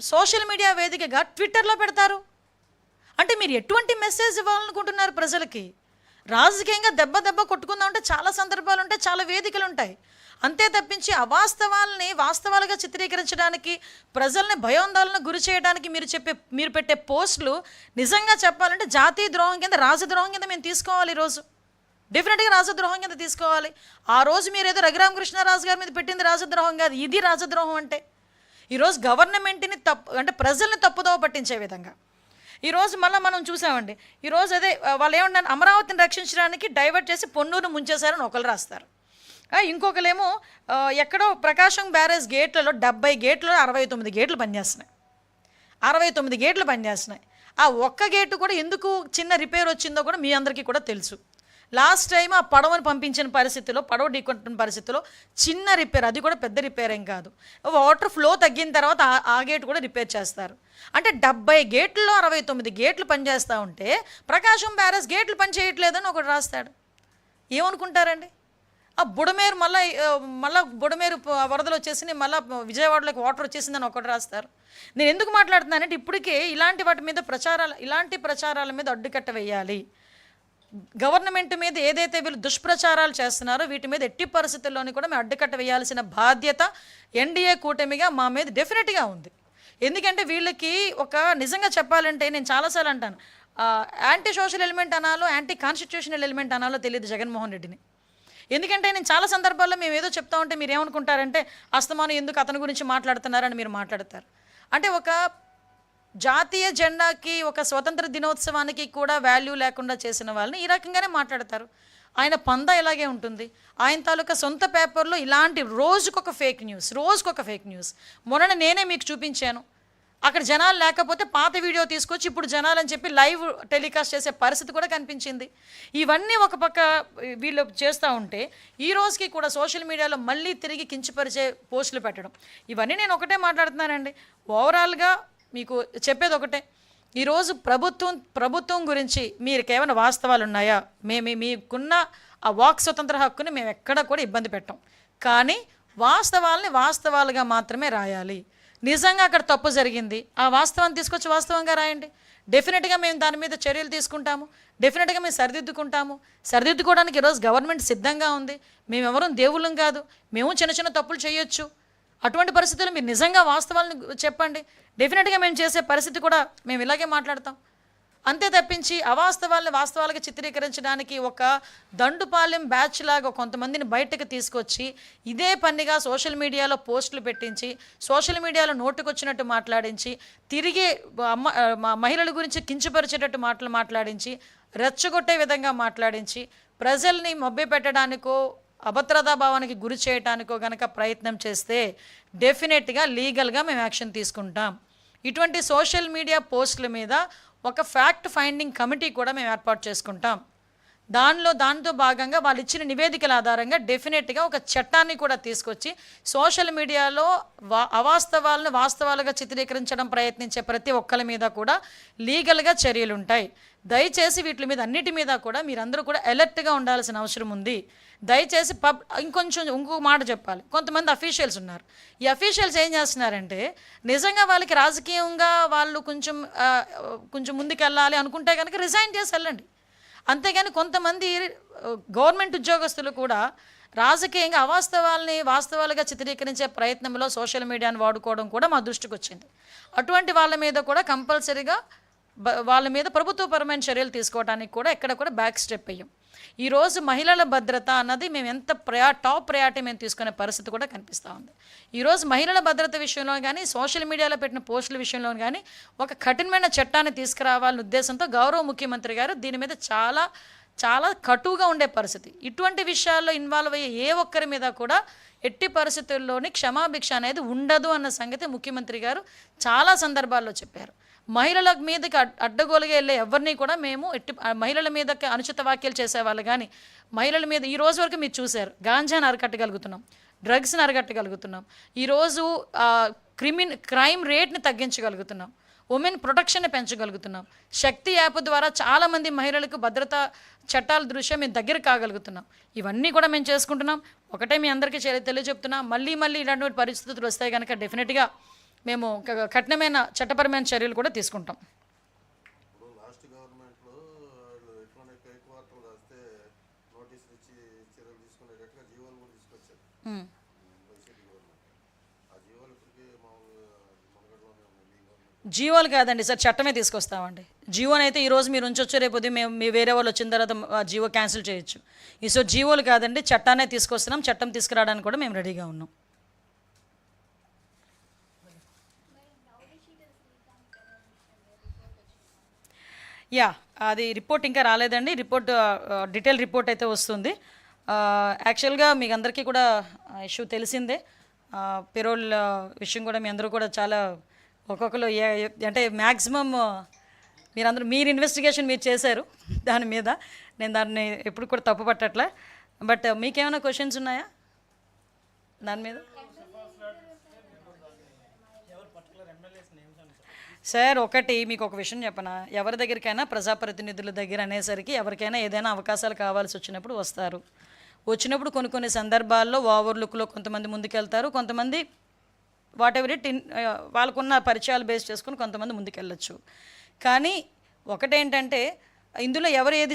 Social media వేదికగా ట్విట్టర్లో పెడతారు. అంటే మీరు ఎటువంటి మెసేజ్ ఇవ్వాలనుకుంటున్నారు ప్రజలకి? రాజకీయంగా దెబ్బ దెబ్బ కొట్టుకుందాం అంటే చాలా సందర్భాలు ఉంటాయి చాలా వేదికలు ఉంటాయి అంతే తప్పించి అవాస్తవాలని వాస్తవాలుగా చిత్రీకరించడానికి ప్రజల్ని భయోందాలను గురి చేయడానికి మీరు చెప్పే మీరు పెట్టే పోస్టులు నిజంగా చెప్పాలంటే జాతీయ ద్రోహం కింద రాజద్రోహం కింద మేము తీసుకోవాలి ఈరోజు. డెఫినెట్గా రాజద్రోహం కింద తీసుకోవాలి. ఆ రోజు మీరు ఏదో రఘురామకృష్ణరాజు గారి మీద పెట్టింది రాజద్రోహం కాదు ఇది రాజద్రోహం అంటే. ఈరోజు గవర్నమెంట్ని తప్పు అంటే ప్రజల్ని తప్పుదోవ పట్టించే విధంగా. ఈరోజు మళ్ళీ మనం చూసామండి ఈరోజు అదే వాళ్ళు ఏమన్నారు అమరావతిని రక్షించడానికి డైవర్ట్ చేసి పొన్నూరు ముంచేశారని ఒకరు రాస్తారు. ఇంకొకలేమో ఇంకొకరేమో ఎక్కడో ప్రకాశం బ్యారేజ్ గేట్లలో డెబ్బై గేట్లలో అరవై తొమ్మిది గేట్లు పనిచేస్తున్నాయి. అరవై తొమ్మిది గేట్లు పనిచేస్తున్నాయి. ఆ ఒక్క గేటు కూడా ఎందుకు చిన్న రిపేర్ వచ్చిందో కూడా మీ అందరికీ కూడా తెలుసు. లాస్ట్ టైం ఆ పడవను పంపించిన పరిస్థితిలో పడవ ఢీకొట్టిన పరిస్థితిలో చిన్న రిపేర్ అది కూడా పెద్ద రిపేర్ ఏం కాదు. వాటర్ ఫ్లో తగ్గిన తర్వాత ఆ- గేట్ కూడా రిపేర్ చేస్తారు. అంటే డెబ్బై గేట్లలో అరవై తొమ్మిది గేట్లు పనిచేస్తూ ఉంటే ప్రకాశం బ్యారేజ్ గేట్లు పనిచేయట్లేదని ఒకటి రాస్తాడు. ఏమనుకుంటారండి? ఆ బుడమేరు మళ్ళీ మళ్ళీ బుడమేరు వరదలు వచ్చేసి మళ్ళీ విజయవాడలోకి వాటర్ వచ్చేసిందని ఒకటి రాస్తారు. నేను ఎందుకు మాట్లాడుతున్నానంటే ఇప్పటికే ఇలాంటి వాటి మీద ప్రచారాలు ఇలాంటి ప్రచారాల మీద అడ్డుకట్ట వేయాలి. గవర్నమెంట్ మీద ఏదైతే వీళ్ళు దుష్ప్రచారాలు చేస్తున్నారో వీటి మీద ఎట్టి పరిస్థితుల్లోని కూడా మేము అడ్డుకట్ట వేయాల్సిన బాధ్యత ఎన్డీఏ కూటమిగా మా మీద డెఫినెట్గా ఉంది. ఎందుకంటే వీళ్ళకి ఒక నిజంగా చెప్పాలంటే నేను చాలాసార్లు అంటాను యాంటీ సోషల్ ఎలిమెంట్ అనాలో యాంటీ కాన్స్టిట్యూషనల్ ఎలిమెంట్ అనాలో తెలియదు జగన్మోహన్ రెడ్డిని. ఎందుకంటే నేను చాలా సందర్భాల్లో మేము ఏదో చెప్తా ఉంటే మీరు ఏమనుకుంటారంటే అస్తమానం ఎందుకు అతని గురించి మాట్లాడుతున్నారని మీరు మాట్లాడతారు. అంటే ఒక జాతీయ జెండాకి ఒక స్వతంత్ర దినోత్సవానికి కూడా వాల్యూ లేకుండా చేసిన వాళ్ళని ఈ రకంగానే మాట్లాడతారు. ఆయన పంద ఇలాగే ఉంటుంది? ఆయన తాలూకా సొంత పేపర్లో ఇలాంటి రోజుకొక ఫేక్ న్యూస్ రోజుకొక ఫేక్ న్యూస్ మొన్న నేనే మీకు చూపించాను. అక్కడ జనాలు లేకపోతే పాత వీడియో తీసుకొచ్చి ఇప్పుడు జనాలు అని చెప్పి లైవ్ టెలికాస్ట్ చేసే పరిస్థితి కూడా కనిపించింది. ఇవన్నీ ఒక పక్క వీళ్ళు చేస్తూ ఉంటే ఈ రోజుకి కూడా సోషల్ మీడియాలో మళ్ళీ తిరిగి కించపరిచే పోస్టులు పెట్టడం. ఇవన్నీ నేను ఒకటే మాట్లాడుతున్నానండి. ఓవరాల్గా మీకు చెప్పేది ఒకటే ఈరోజు ప్రభుత్వం ప్రభుత్వం గురించి మీరు ఏమైనా వాస్తవాలు ఉన్నాయా మేము మీకున్న ఆ వాక్ స్వతంత్ర హక్కుని మేము ఎక్కడ కూడా ఇబ్బంది పెట్టాం. కానీ వాస్తవాల్ని వాస్తవాలుగా మాత్రమే రాయాలి. నిజంగా అక్కడ తప్పు జరిగింది. ఆ వాస్తవాన్ని తీసుకొచ్చి వాస్తవంగా రాయండి. డెఫినెట్గా మేము దాని మీద చర్యలు తీసుకుంటాము. డెఫినెట్గా మేము సరిదిద్దుకుంటాము. సరిదిద్దుకోవడానికి ఈరోజు గవర్నమెంట్ సిద్ధంగా ఉంది. మేము ఎవరూ దేవుళ్ళం కాదు. మేము చిన్న చిన్న తప్పులు చేయొచ్చు. అటువంటి పరిస్థితులు మీరు నిజంగా వాస్తవాలను చెప్పండి. డెఫినెట్గా మేము చేసే పరిస్థితి కూడా మేము ఇలాగే మాట్లాడతాం. అంతే తప్పించి అవాస్తవాలను వాస్తవాలుగా చిత్రీకరించడానికి ఒక దండుపాలెం బ్యాచ్ లాగా కొంతమందిని బయటకు తీసుకొచ్చి ఇదే పనిగా సోషల్ మీడియాలో పోస్టులు పెట్టించి సోషల్ మీడియాలో నోటుకొచ్చినట్టు మాట్లాడించి తిరిగి అమ్మ మహిళల గురించి కించపరిచేటట్టు మాటలు మాట్లాడించి రెచ్చగొట్టే విధంగా మాట్లాడించి ప్రజల్ని మభ్యపెట్టడానికో అభద్రతా భావానికి గురి చేయటానికో గనక ప్రయత్నం చేస్తే డెఫినెట్గా లీగల్గా మేము యాక్షన్ తీసుకుంటాం. ఇటువంటి సోషల్ మీడియా పోస్టుల మీద ఒక ఫ్యాక్ట్ ఫైండింగ్ కమిటీ కూడా మేము ఏర్పాటు చేసుకుంటాం. దానిలో దాంతో భాగంగా వాళ్ళు ఇచ్చిన నివేదికల ఆధారంగా డెఫినెట్గా ఒక చట్టాన్ని కూడా తీసుకొచ్చి సోషల్ మీడియాలో వా అవాస్తవాలను వాస్తవాలుగా చిత్రీకరించడం ప్రయత్నించే ప్రతి ఒక్కరి మీద కూడా లీగల్గా చర్యలు ఉంటాయి దయచేసి వీటి మీద అన్నిటి మీద కూడా మీరందరూ కూడా అలర్ట్గా ఉండాల్సిన అవసరం ఉంది. దయచేసి పబ్ ఇంకొంచెం ఇంకొక మాట చెప్పాలి. కొంతమంది అఫీషియల్స్ ఉన్నారు. ఈ అఫీషియల్స్ ఏం చేస్తున్నారంటే నిజంగా వాళ్ళకి రాజకీయంగా వాళ్ళు కొంచెం కొంచెం ముందుకెళ్ళాలి అనుకుంటే కనుక రిజైన్ చేసి వెళ్ళండి. అంతేగాని కొంతమంది గవర్నమెంట్ ఉద్యోగస్తులు కూడా రాజకీయంగా అవాస్తవాల్ని వాస్తవాలుగా చిత్రీకరించే ప్రయత్నంలో సోషల్ మీడియాను వాడుకోవడం కూడా మా దృష్టికి వచ్చింది అటువంటి వాళ్ళ మీద కూడా కంపల్సరీగా వాళ్ళ మీద ప్రభుత్వపరమైన చర్యలు తీసుకోవడానికి కూడా ఎక్కడ కూడా బ్యాక్ స్టెప్ అయ్యాం ఈరోజు మహిళల భద్రత అన్నది మేము ఎంత ప్రయా టాప్ ప్రయారిటీ మేము తీసుకునే పరిస్థితి కూడా కనిపిస్తూ ఉంది. ఈరోజు మహిళల భద్రత విషయంలో కానీ సోషల్ మీడియాలో పెట్టిన పోస్టుల విషయంలో కానీ ఒక కఠినమైన చట్టాన్ని తీసుకురావాలనే ఉద్దేశంతో గౌరవ ముఖ్యమంత్రి గారు దీని మీద చాలా చాలా కటువుగా ఉండే పరిస్థితి. ఇటువంటి విషయాల్లో ఇన్వాల్వ్ అయ్యే ఏ ఒక్కరి మీద కూడా ఎట్టి పరిస్థితుల్లోని క్షమాభిక్ష అనేది ఉండదు అన్న సంగతి ముఖ్యమంత్రి గారు చాలా సందర్భాల్లో చెప్పారు. మహిళల మీదకి అడ్డగోలుగా వెళ్ళే ఎవరిని కూడా మేము ఎట్టి మహిళల మీదకి అనుచిత వ్యాఖ్యలు చేసేవాళ్ళు. కానీ మహిళల మీద ఈ రోజు వరకు మీరు చూశారు. గాంజాని అరికట్టగలుగుతున్నాం. డ్రగ్స్ని అరికట్టగలుగుతున్నాం. ఈరోజు క్రిమిన్ క్రైమ్ రేట్ని తగ్గించగలుగుతున్నాం. ఉమెన్ ప్రొటెక్షన్ని పెంచగలుగుతున్నాం. శక్తి యాప్ ద్వారా చాలామంది మహిళలకు భద్రత చట్టాల దృష్ట్యా మేము దగ్గర కాగలుగుతున్నాం. ఇవన్నీ కూడా మేము చేసుకుంటున్నాం. ఒకటే మీ అందరికీ చె- తెలియజెప్తున్నా. మళ్ళీ మళ్ళీ ఇలాంటి పరిస్థితులు వస్తాయి కనుక డెఫినెట్గా మేము కఠినమైన చట్టపరమైన చర్యలు కూడా తీసుకుంటాం. జీవోలు కాదండి సార్ చట్టమే తీసుకొస్తామండి. జీవోని అయితే ఈ రోజు మీరు ఉంచొచ్చు రేపు ఉదయం మేము మీ వేరే వాళ్ళు వచ్చిన తర్వాత జీవో క్యాన్సిల్ చేయొచ్చు. ఈ సో జీవోలు కాదండి చట్టాన్నే తీసుకొస్తున్నాం చట్టం తీసుకురావడానికి కూడా మేము రెడీగా ఉన్నాం. యా అది రిపోర్ట్ ఇంకా రాలేదండి. రిపోర్ట్ డీటెయిల్ రిపోర్ట్ అయితే వస్తుంది. Uh, యాక్చువల్గా మీకు అందరికీ కూడా uh, ఇష్యూ తెలిసిందే. Uh, పెరోల్ విషయం కూడా మీ అందరూ కూడా చాలా ఒక్కొక్కరు ఏ- అంటే మ్యాక్సిమమ్ మీరందరూ మీరు ఇన్వెస్టిగేషన్ మీరు చేశారు దాని మీద. నేను దాన్ని ఎప్పుడు కూడా తప్పు పట్టట్లే బట్ మీకేమైనా క్వశ్చన్స్ ఉన్నాయా? దాని మీద? సార్ ఒకటి మీకు ఒక విషయం చెప్పనా? ఎవరి దగ్గరికైనా ప్రజాప్రతినిధుల దగ్గర అనేసరికి ఎవరికైనా ఏదైనా అవకాశాలు కావాల్సి వచ్చినప్పుడు వస్తారు. వచ్చినప్పుడు కొన్ని కొన్ని సందర్భాల్లో ఓవర్లుక్లో కొంతమంది ముందుకెళ్తారు. కొంతమంది వాట్ ఎవర్ ఇట్ వాళ్ళకున్న పరిచయాలు బేస్ చేసుకుని కొంతమంది ముందుకెళ్ళచ్చు. కానీ ఒకటేంటంటే ఇందులో ఎవరు ఏది